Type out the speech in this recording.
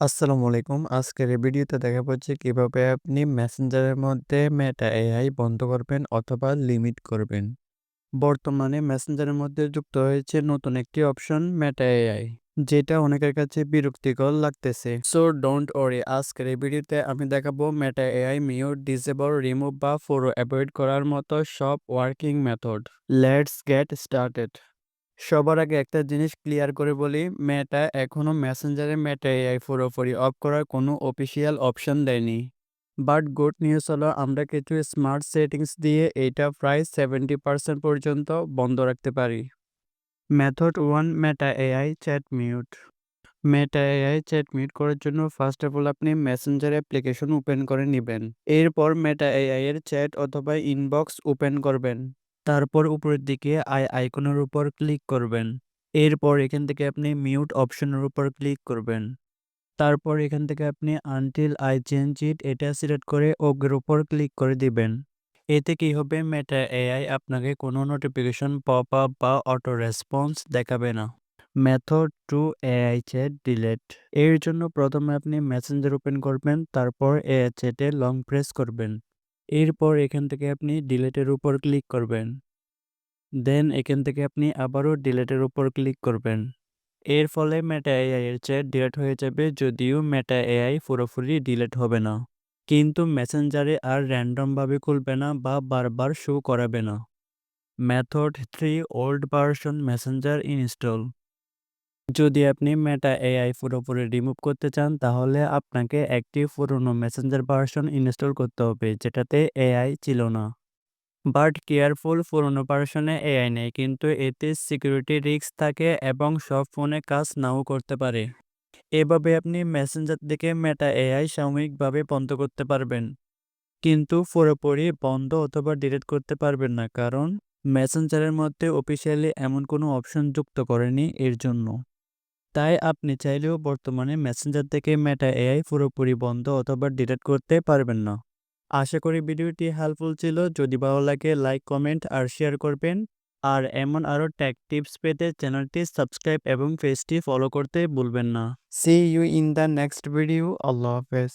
আসসালামু আলাইকুম। আজকের এই ভিডিওতে দেখাবো যে কীভাবে আপনি মেসেঞ্জারের মধ্যে মেটা এআই বন্ধ করবেন অথবা লিমিট করবেন। বর্তমানে মেসেঞ্জারের মধ্যে যুক্ত হয়েছে নতুন একটি অপশন মেটা এআই যেটা অনেকের কাছে বিরক্তিকর লাগতেছে। সো ডোন্ট ওয়ারি আজকের এই ভিডিওতে আমি দেখাবো Meta AI mute, disable, remove বা ফোরো অ্যাভয়েড করার মতো সব working method. Let's get started. সবার আগে একটা জিনিস ক্লিয়ার করে বলি, মেটা এখনও মেসেঞ্জারে মেটা এআই পুরোপুরি অফ করার কোনো অফিসিয়াল অপশন দেয়নি। বাট গুড নিউজ হলো আমরা কিছু স্মার্ট সেটিংস দিয়ে এটা প্রায় সেভেন্টি পার্সেন্ট পর্যন্ত বন্ধ রাখতে পারি। Method one Meta AI chat mute Meta AI chat mute করার জন্য ফার্স্ট অফ অল আপনি মেসেঞ্জার অ্যাপ্লিকেশন ওপেন করে নেবেন এরপর মেটা এআই এর চ্যাট অথবা ইনবক্স ওপেন করবেন তারপর উপরের দিকে আই আইকনের উপর ক্লিক করবেন। এরপর এখান থেকে আপনি মিউট অপশনের উপর ক্লিক করবেন। তারপর এখান থেকে আপনি আনটিল আই চেঞ্জ ইট এটা সিলেক্ট করে ওগের উপর ক্লিক করে দিবেন। এতে কি হবে? মেটা এআই আপনাকে কোনো নোটিফিকেশন পপ আপ বা অটো রেসপন্স দেখাবে না। Method two AI chat delete এর জন্য প্রথমে আপনি মেসেঞ্জার ওপেন করবেন, তারপর এআই চ্যাটে লং প্রেস করবেন। এরপর এখান থেকে আপনি ডিলেটের উপর ক্লিক করবেন। দেন এখান থেকে আপনি আবারও ডিলেটের উপর ক্লিক করবেন। এর ফলে মেটা এআই এর চ্যাট ডিলেট হয়ে যাবে, যদিও মেটা এআই পুরোপুরি ডিলেট হবে না। কিন্তু মেসেঞ্জারে আর র্যান্ডমভাবে খুলবে না বা বারবার শো করাবে না। Method three old version messenger install যদি আপনি মেটা এআই পুরোপুরি রিমুভ করতে চান, তাহলে আপনাকে একটি পুরনো মেসেঞ্জার ভার্সন ইনস্টল করতে হবে, যেটাতে এআই ছিল না। বাট কেয়ারফুল পুরনো ভার্সনে এআই নেই, কিন্তু এতে সিকিউরিটি রিস্ক থাকে এবং সব ফোনে কাজ নাও করতে পারে। এভাবে আপনি মেসেঞ্জার থেকে মেটা এআই সাময়িকভাবে বন্ধ করতে পারবেন। কিন্তু পুরোপুরি বন্ধ অথবা ডিলিট করতে পারবেন না, কারণ মেসেঞ্জারের মধ্যে অফিসিয়ালি এমন কোনো অপশন যুক্ত করেনি এর জন্য। তাই আপনি চাইলেও বর্তমানে মেসেঞ্জার থেকে মেটা এআই পুরোপুরি বন্ধ অথবা ডিলেট করতে পারবেন না। আশা করি ভিডিওটি হেল্পফুল ছিল। যদি ভালো লাগে লাইক কমেন্ট আর শেয়ার করবেন। আর এমন আরও ট্যাক টিপস পেতে চ্যানেলটি সাবস্ক্রাইব এবং পেজটি ফলো করতে ভুলবেন না। See you in the next video আল্লাহ হাফেজ।